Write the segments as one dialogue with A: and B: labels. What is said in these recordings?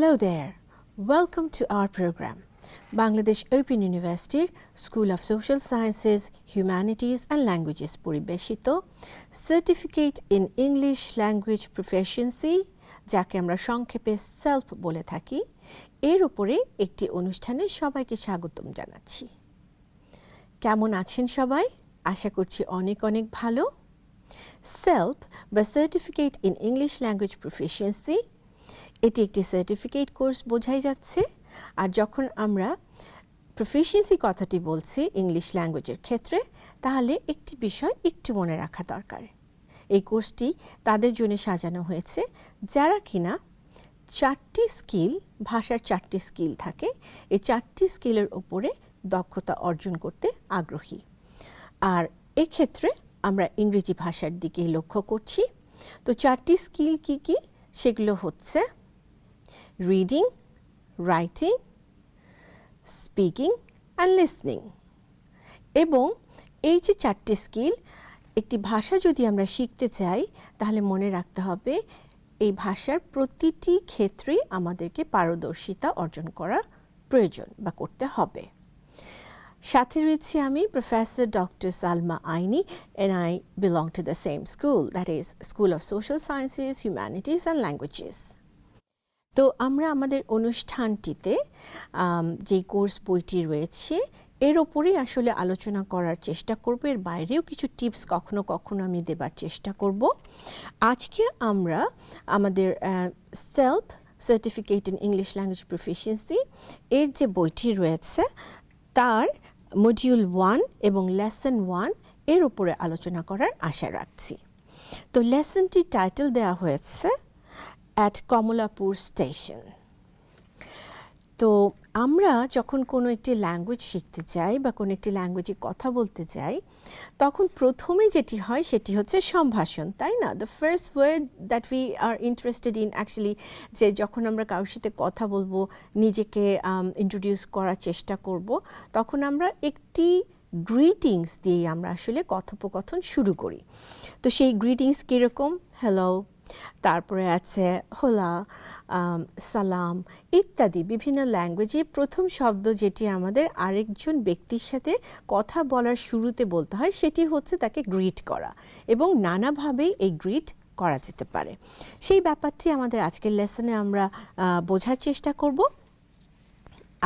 A: Hello there. Welcome to our program. Bangladesh open ইউনিভার্সিটির school of social sciences humanities and languages পরিবেশিত certificate in English language proficiency যাকে আমরা সংক্ষেপে self বলে থাকি এর উপরে একটি অনুষ্ঠানে সবাইকে স্বাগতম জানাচ্ছি কেমন আছেন সবাই আশা করছি অনেক অনেক ভালো সেলফ বা certificate in English language proficiency এটি একটি সার্টিফিকেট কোর্স বোঝাই যাচ্ছে। আর যখন আমরা প্রফিসিয়েন্সি কথাটি বলছি ইংলিশ ল্যাঙ্গুয়েজের ক্ষেত্রে, তাহলে একটি বিষয় একটু মনে রাখা দরকার। এই কোর্সটি তাদের জন্য সাজানো হয়েছে। যারা কিনা চারটি স্কিল ভাষার চারটি স্কিল থাকে, এই চারটি স্কিলের ওপরে দক্ষতা অর্জন করতে আগ্রহী। আর এক্ষেত্রে আমরা ইংরেজি ভাষার দিকে লক্ষ্য করছি। তো চারটি স্কিল কি কি? সেগুলো হচ্ছে reading writing speaking and listening এবং এই যে চারটি স্কিল একটি ভাষা যদি আমরা শিখতে চাই তাহলে মনে রাখতে হবে এই ভাষার প্রতিটি ক্ষেত্রেই আমাদেরকে পারদর্শিতা অর্জন করা প্রয়োজন বা করতে হবে সাথে রয়েছে আমি প্রফেসর ডক্টর সালমা আইনি and I belong to the same school, that is School of Social Sciences, Humanities and Languages. তো আমরা আমাদের অনুষ্ঠানটিতে যে কোর্স বইটি রয়েছে, এর ওপরেই আসলে আলোচনা করার চেষ্টা করব। এর বাইরেও কিছু টিপস কখনো কখনো আমি দেবার চেষ্টা করব। আজকে আমরা আমাদের self certificate in English language proficiency এর যে বইটি রয়েছে, তার মডিউল ওয়ান এবং লেসন ওয়ানের উপরে আলোচনা করার আশা রাখছি। তো লেসনটি টাইটেল দেওয়া হয়েছে অ্যাট কমলাপুর স্টেশন তো আমরা যখন কোনো একটি ল্যাঙ্গুয়েজ শিখতে চাই বা কোনো একটি ল্যাঙ্গুয়েজে কথা বলতে চাই তখন প্রথমে যেটি হয় সেটি হচ্ছে সম্ভাষণ, তাই না? The first word that we are interested in actually যে যখন আমরা কারোর সাথে কথা বলব, নিজেকে ইন্ট্রোডিউস করার চেষ্টা করব, তখন আমরা একটি গ্রিটিংস দিয়ে আমরা আসলে কথোপকথন শুরু করি। তো সেই গ্রিটিংস কীরকম? হ্যালো তারপরে আছে হোলা সালাম ইত্যাদি বিভিন্ন ল্যাঙ্গুয়েজে প্রথম শব্দ যেটি আমাদের আরেকজন ব্যক্তির সাথে কথা বলার শুরুতে বলতে হয় সেটি হচ্ছে তাকে গ্রিট করা এবং নানাভাবেই এই গ্রিট করা যেতে পারে। সেই ব্যাপারটি আমাদের আজকের লেসনে আমরা বোঝার চেষ্টা করব।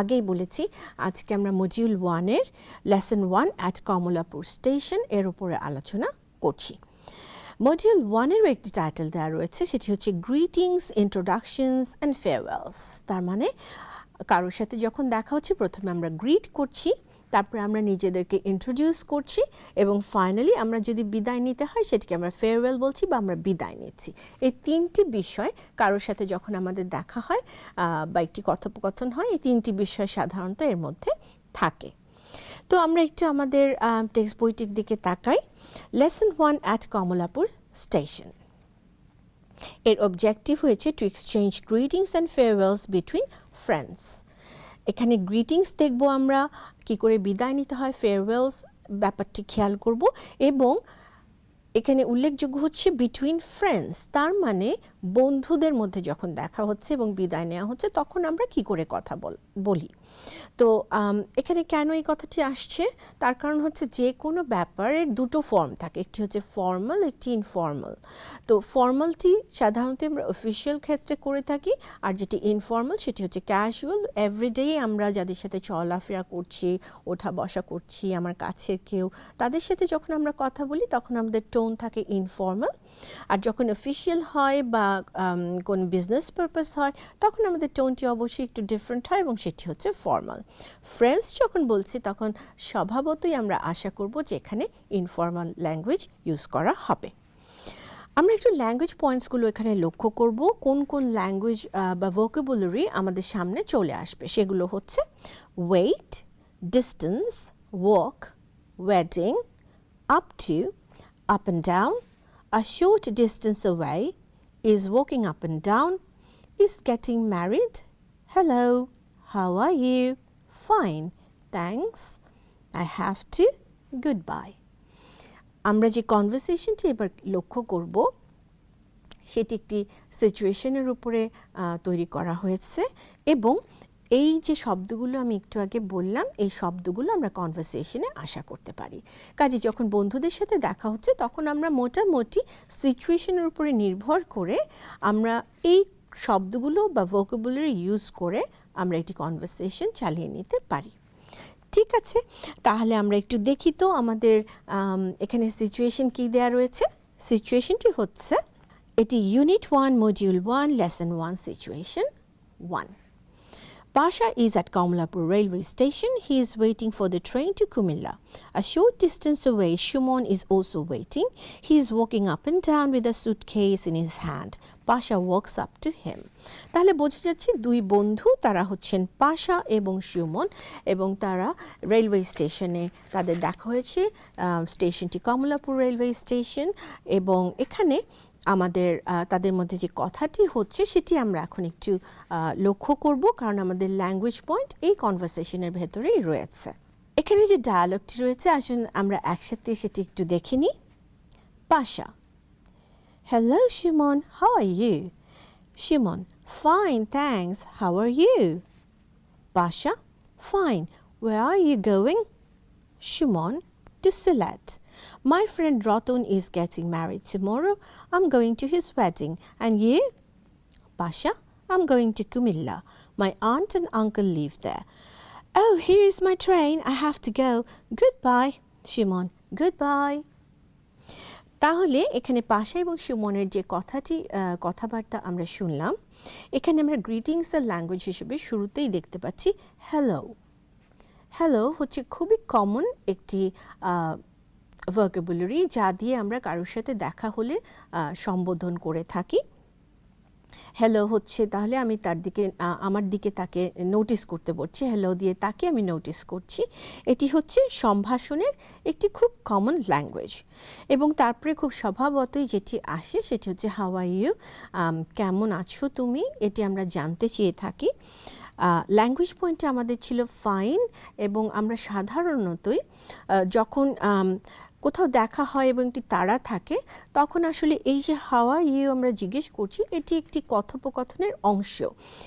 A: আগেই বলেছি, আজকে আমরা মজিউল ওয়ানের লেসন ওয়ান অ্যাট কমলাপুর স্টেশনের উপরে আলোচনা করছি। মডিউল ওয়ানেরও একটি টাইটেল দেওয়া রয়েছে, সেটি হচ্ছে গ্রিটিংস ইন্ট্রোডাকশনস অ্যান্ড ফেয়ারওয়েলস তার মানে কারোর সাথে যখন দেখা হচ্ছে, প্রথমে আমরা গ্রিট করছি, তারপরে আমরা নিজেদেরকে ইন্ট্রোডিউস করছি, এবং ফাইনালি আমরা যদি বিদায় নিতে হয়, সেটিকে আমরা ফেয়ারওয়েল বলছি বা আমরা বিদায় নিচ্ছি। এই তিনটি বিষয় কারোর সাথে যখন আমাদের দেখা হয় বা একটি কথোপকথন হয়, এই তিনটি বিষয় সাধারণত এর মধ্যে থাকে। তো আমরা একটু আমাদের টেক্সট বইটির দিকে তাকাই। লেসন ওয়ান অ্যাট কমলাপুর স্টেশনের অবজেক্টিভ হয়েছে to exchange greetings and farewells between friends এখানে গ্রিটিংস দেখব আমরা, কি করে বিদায় নিতে হয় ফেয়ারওয়েলস ব্যাপারটি খেয়াল করব এবং এখানে উল্লেখযোগ্য হচ্ছে বিটুইন ফ্রেন্ডস তার মানে বন্ধুদের মধ্যে যখন দেখা হচ্ছে এবং বিদায় নেওয়া হচ্ছে, তখন আমরা কি করে কথা বলি তো এখানে কেন এই কথাটি আসছে? তার কারণ হচ্ছে যে কোনো ব্যাপারের দুটো ফর্ম থাকে। একটি হচ্ছে ফর্মাল একটি ইনফর্মাল তো ফর্মালটি সাধারণত আমরা অফিসিয়াল ক্ষেত্রে করে থাকি, আর যেটি ইনফর্মাল সেটি হচ্ছে ক্যাজুয়াল এভরিডে আমরা যাদের সাথে চলাফেরা করছি ওঠা বসা করছি, আমার কাছের কেউ, তাদের সাথে যখন আমরা কথা বলি, তখন আমাদের টোন থাকে ইনফর্মাল আর যখন অফিসিয়াল হয় বা কোন বিজনেস পারপাস হয়, তখন আমাদের টোনটি অবশ্যই একটু ডিফারেন্ট হয় এবং সেটি হচ্ছে ফর্মাল ফ্রেন্ডস যখন বলছি, তখন স্বভাবতই আমরা আশা করব যে এখানে ইনফর্মাল ল্যাঙ্গুয়েজ ইউজ করা হবে। আমরা একটু ল্যাঙ্গুয়েজ পয়েন্টসগুলো এখানে লক্ষ্য করব, কোন কোন ল্যাঙ্গুয়েজ বা ভোকেবুলারি আমাদের সামনে চলে আসবে। সেগুলো হচ্ছে wait distance walk wading up to up and down, a short distance away, is walking up and down, is getting married. Hello, how are you? Fine, thanks. I have to. Goodbye. আমরা যে কনভারসেশনটি এবার লক্ষ্য করব সেটি একটি সিচুয়েশনের উপরে আহ, তৈরি করা হয়েছে এবং এই যে শব্দগুলো আমি একটু আগে বললাম, এই শব্দগুলো আমরা কনভারসেশনে আশা করতে পারি। কাজে যখন বন্ধুদের সাথে দেখা হচ্ছে, তখন আমরা মোটামুটি সিচুয়েশনের উপরে নির্ভর করে আমরা এই শব্দগুলো বা ভোকাবুলারি ইউজ করে আমরা একটি কনভারসেশন চালিয়ে নিতে পারি। ঠিক আছে? তাহলে আমরা একটু দেখি তো আমাদের এখানে সিচুয়েশন কি দেয়া রয়েছে? সিচুয়েশনটি হচ্ছে, এটি unit one module one lesson one situation one Pasha is at Kamlapur railway station. He is waiting for the train to Kumilla. A short distance away, Shumon is also waiting. He is walking up and down with a suitcase in his hand. Pasha works up to him তাহলে বোঝা যাচ্ছে দুই বন্ধু তারা হচ্ছেন পাশা এবং সুমন এবং তারা রেলওয়ে স্টেশনে তাদের দেখা হয়েছে আহ, স্টেশনটি কমলাপুর রেলওয়ে স্টেশন এবং এখানে আমাদের তাদের মধ্যে যে কথাটি হচ্ছে সেটি আমরা এখন একটু লক্ষ্য করব কারণ আমাদের ল্যাঙ্গুয়েজ পয়েন্ট এই কনভারসেশনের ভেতরেই রয়েছে এখানে যে ডায়ালগটি রয়েছে আসুন আমরা একসাথে সেটি একটু দেখে নিই Pasha hello Shimon. How are you? Shimon, fine, thanks. How are you? Basha, fine. Where are you going? Shimon, to Silat. My friend Ratan is getting married tomorrow. I'm going to his wedding. And you? Basha, I'm going to Kumilla. My aunt and uncle live there. Oh, here is my train. I have to go. Goodbye, Shimon. Goodbye. তাহলে এখানে পাশা এবং সুমনের যে কথাটি আহ, কথাবার্তা আমরা শুনলাম এখানে আমরা গ্রিটিংস এর ল্যাঙ্গুয়েজ হিসেবে শুরুতেই দেখতে পাচ্ছি হ্যালো হ্যালো হচ্ছে খুবই কমন একটি ভোকাবুলারি যা দিয়ে আমরা কারোর সাথে দেখা হলে সম্বোধন করে থাকি। হ্যালো হচ্ছে তাহলে আমি তার দিকে আমার দিকে তাকে নোটিস করতে বলছি। হ্যালো দিয়ে তাকে আমি নোটিস করছি। এটি হচ্ছে সম্ভাষণের একটি খুব কমন ল্যাঙ্গুয়েজ এবং তারপরে খুব স্বভাবতই যেটি আসে সেটি হচ্ছে হাওয়াই ইউ কেমন আছো তুমি? এটি আমরা জানতে চেয়ে থাকি। ল্যাঙ্গুয়েজ পয়েন্টে আমাদের ছিল ফাইন এবং আমরা সাধারণতই যখন কোথাও দেখা হয় এবং একটি তাড়া থাকে, তখন আসলে এই যে হাওয়া ইউ আমরা জিজ্ঞেস করছি, এটি একটি কথোপকথনের অংশ।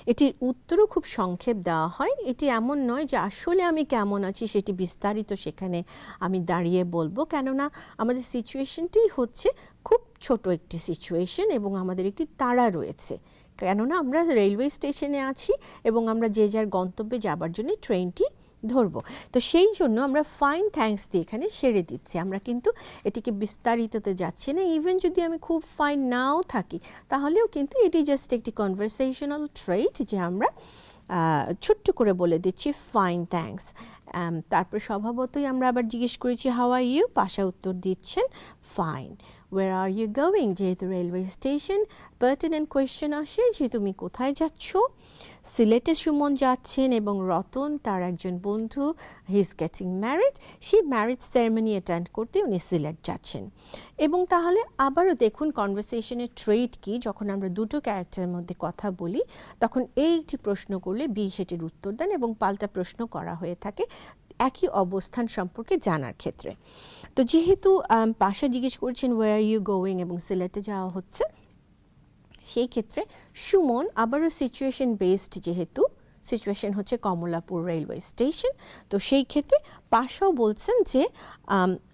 A: এটির উত্তরও খুব সংক্ষেপ দেওয়া হয়। এটি এমন নয় যে আসলে আমি কেমন আছি, সেটি বিস্তারিত সেখানে আমি দাঁড়িয়ে বলব। কেননা আমাদের সিচুয়েশনটি হচ্ছে খুব ছোট একটি সিচুয়েশন এবং আমাদের একটি তাড়া রয়েছে। কেননা আমরা রেলওয়ে স্টেশনে আছি এবং আমরা যে যার গন্তব্যে যাবার জন্য ট্রেনটি ধরবো। তো সেই জন্য আমরা ফাইন থ্যাঙ্কস দিয়ে এখানে সেরে দিচ্ছি। আমরা কিন্তু এটিকে বিস্তারিততে যাচ্ছি না। ইভেন যদি আমি খুব ফাইন নাও থাকি, তাহলেও কিন্তু এটি জাস্ট একটি কনভারসেশনাল ট্রেট যে আমরা ছোট্ট করে বলে দিচ্ছি ফাইন থ্যাঙ্কস তারপর স্বভাবতই আমরা আবার জিজ্ঞেস করেছি হাওয়া ইউ পাশা উত্তর দিচ্ছেন fine where are you going যেহেতু রেলওয়ে স্টেশন পার্টিনেন্ট কোয়েশ্চেন আসে যে তুমি কোথায় যাচ্ছ? সিলেটে সুমন যাচ্ছেন এবং রতন, তার একজন বন্ধু হি ইজ গেটিং ম্যারিড সেই ম্যারিজ সেরেমনি অ্যাটেন্ড করতে উনি সিলেট যাচ্ছেন। এবং তাহলে আবারও দেখুন কনভারসেশনের ট্রেড কি, যখন আমরা দুটো ক্যারেক্টারের মধ্যে কথা বলি, তখন এই একটি প্রশ্ন করলে বি সেটির উত্তর দেন এবং পাল্টা প্রশ্ন করা হয়ে থাকে। একই অবস্থান সম্পর্কে জানার ক্ষেত্রে। তো যেহেতু পাশা জিজ্ঞেস করছেন ওয়ার ইউ গোয়িং এবং সিলেটে যাওয়া হচ্ছে, সেই ক্ষেত্রে সুমন আবারও সিচুয়েশন বেসড যেহেতু সিচুয়েশন হচ্ছে কমলাপুর রেলওয়ে স্টেশন তো সেই ক্ষেত্রে পাশাও বলছেন যে,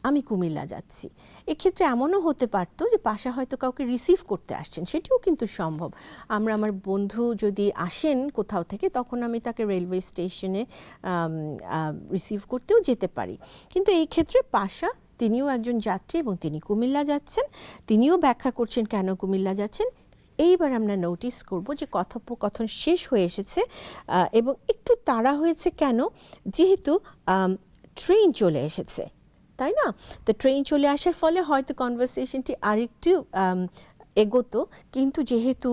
A: আমি কুমিল্লা যাচ্ছি। এক্ষেত্রে এমনও হতে পারতো যে পাশা হয়তো কাউকে রিসিভ করতে আসছেন, সেটিও কিন্তু সম্ভব। আমরা আমার বন্ধু যদি আসেন কোথাও থেকে, তখন আমি তাকে রেলওয়ে স্টেশনে রিসিভ করতেও যেতে পারি। কিন্তু এই ক্ষেত্রে পাশা, তিনিও একজন যাত্রী এবং তিনি কুমিল্লা যাচ্ছেন। তিনিও ব্যাখ্যা করছেন কেন কুমিল্লা যাচ্ছেন। এইবার আমরা নোটিস করব যে কথোপকথন শেষ হয়ে এসেছে এবং একটু তাড়া হয়েছে কেন? যেহেতু ট্রেন চলে এসেছে, তাই না? তো ট্রেন চলে আসার ফলে হয়তো কনভারসেশনটি আরেকটু এগোতো, কিন্তু যেহেতু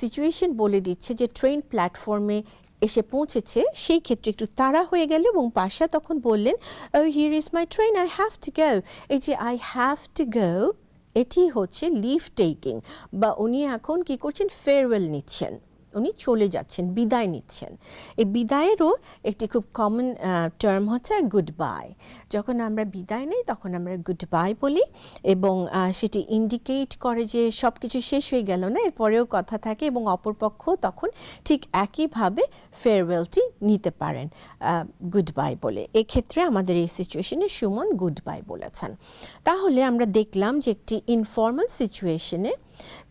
A: সিচুয়েশন বলে দিচ্ছে যে ট্রেন প্ল্যাটফর্মে এসে পৌঁছেছে, সেই ক্ষেত্রে একটু তাড়া হয়ে গেল এবং পাশা তখন বললেন here is my train I have to go এই যে আই হ্যাভ টু গো এটি হচ্ছে লিভ টেকিং বা উনি এখন কি করছেন ফেয়ারওয়েল নিচ্ছেন। উনি চলে যাচ্ছেন, বিদায় নিচ্ছেন। এই বিদায়েরও একটি খুব কমন টার্ম হচ্ছে গুড বাই যখন আমরা বিদায় নেই, তখন আমরা গুড বাই বলি এবং সেটি ইন্ডিকেট করে যে সব কিছু শেষ হয়ে গেল না, এরপরেও কথা থাকে এবং অপরপক্ষ তখন ঠিক একইভাবে ফেয়ারওয়েলটি নিতে পারেন গুড বাই বলে। এক্ষেত্রে আমাদের এই সিচুয়েশনে সুমন গুড বাই বলেছেন। তাহলে আমরা দেখলাম যে একটি ইনফর্মাল সিচুয়েশনে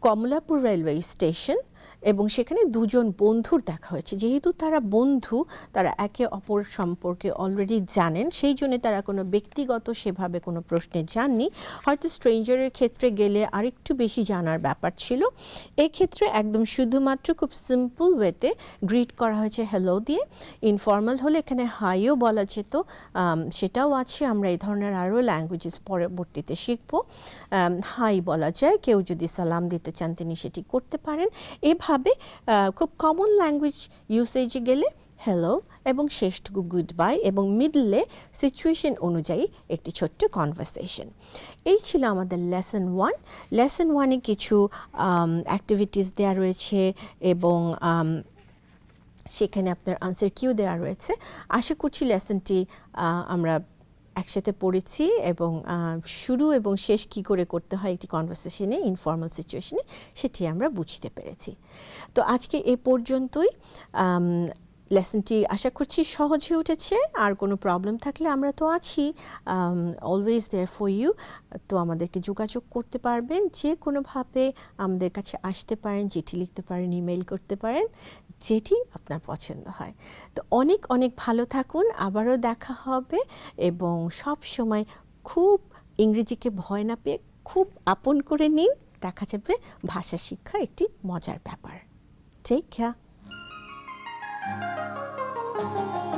A: কমলাপুর রেলওয়ে স্টেশন এবং সেখানে দুজন বন্ধুর দেখা হয়েছে। যেহেতু তারা বন্ধু, তারা একে অপর সম্পর্কে অলরেডি জানেন, সেই জন্য তারা কোনো ব্যক্তিগত সেভাবে কোনো প্রশ্নে যাননি। হয়তো স্ট্রেঞ্জারের ক্ষেত্রে গেলে আরেকটু বেশি জানার ব্যাপার ছিল। এক্ষেত্রে একদম শুধুমাত্র খুব সিম্পল ওয়েতে গ্রিট করা হয়েছে হ্যালো দিয়ে। ইনফর্মাল হলে এখানে হাইও বলা যেত। সেটাও আছে, আমরা এই ধরনের আরও ল্যাঙ্গুয়েজেস পরবর্তীতে শিখব। হাই বলা যায়, কেউ যদি সালাম দিতে চান তিনি সেটি করতে পারেন। এভাবে আহ, খুব কমন ল্যাঙ্গুয়েজ ইউসেজে গেলে হ্যালো এবং শেষটুকু গুড বাই এবং মিডলে সিচুয়েশন অনুযায়ী একটি ছোট্ট কনভারসেশন এই ছিল আমাদের লেসন ওয়ান লেসন ওয়ানে কিছু অ্যাক্টিভিটিস দেওয়া রয়েছে এবং সেখানে আপনার আনসার কিউ দেওয়া রয়েছে। আশা করছি লেসনটি আমরা একসাথে পড়েছি এবং শুরু এবং শেষ কি করে করতে হয় একটি কনভারসেশনে ইনফর্মাল সিচুয়েশনে সেটি আমরা বুঝতে পেরেছি। তো আজকে এ পর্যন্তই। লেসনটি আশা করছি সহজ হয়ে উঠেছে। আর কোনো প্রবলেম থাকলে আমরা তো আছি অলওয়েজ দেয়ার ফর ইউ তো আমাদেরকে যোগাযোগ করতে পারবেন, যে কোনোভাবে আমাদের কাছে আসতে পারেন, চিঠি লিখতে পারেন ইমেল করতে পারেন, যেটি আপনার পছন্দ হয়। তো অনেক অনেক ভালো থাকুন, আবারও দেখা হবে এবং সব সময় খুব ইংরেজিকে ভয় না পেয়ে খুব আপন করে নিন। দেখা যাবে ভাষা শিক্ষা একটি মজার ব্যাপার। Take care